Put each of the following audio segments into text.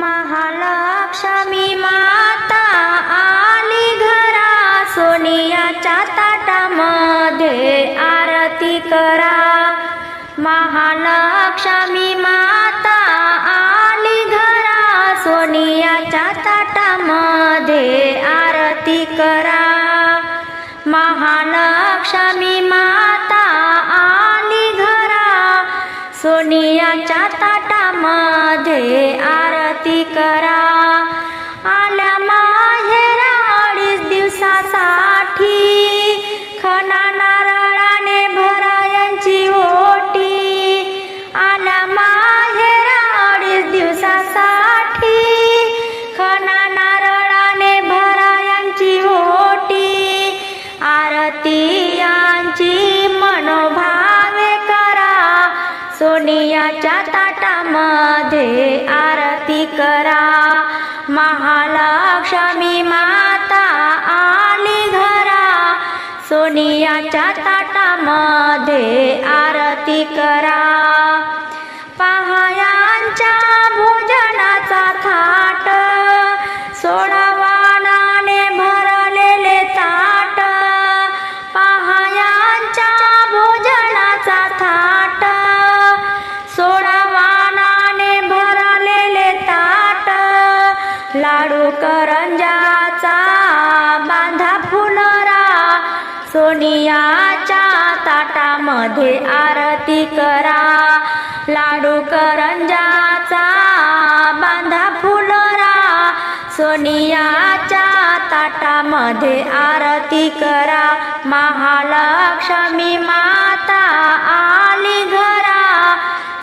महालक्ष्मी माता आली घरा सोनियाच्या ताटामध्ये आरती करा. महालक्ष्मी माता आली घरा सोनियाच्या ताटामध्ये आरती करा. महालक्ष्मी माता आली घरा सोनियाच्या ताटामध्ये आरती करा. आल्या माहेरा अडीच दिवसासाठी. खना नारळाने भरायांची ओटी. आला माहेरा अडीच दिवसासाठी. खना नारळाने भरायांची ओटी. आरती सोनियाच्या ताटामध्ये आरती करा. महालक्ष्मी माता आली घरा. सोनियाच्या ताटामध्ये आरती करा. लाडू करंजाचा बांधा फुलरा. सोनियाच्या ताटामध्ये आरती करा. लाडू करंजाचा बांधा फुलरा. सोनियाच्या ताटामध्ये आरती करा. महालक्ष्मी माता आली घरा.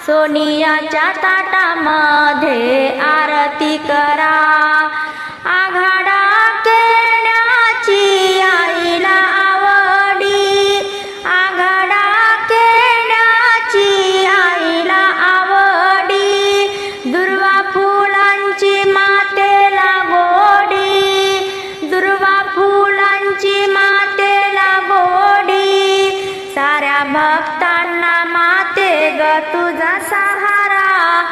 सोनियाच्या ताटामध्ये आरती साऱ्या भक्तांना माते ग तुझा सहारा.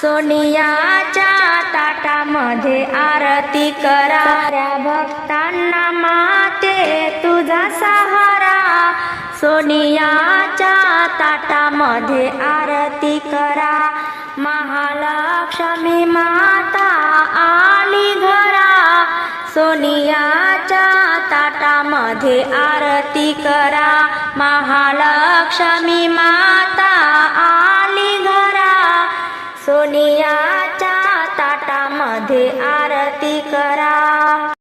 सोनियाच्या ताटामध्ये आरती करा. साऱ्या भक्तांना माते तुझा सहारा. सोनियाच्या ताटामध्ये आरती करा. महालक्ष्मी माता आली घरा. सोनियाच्या मध्ये आरती करा. महालक्ष्मी माता आली घरा. सोनियाच्या ताटामध्ये आरती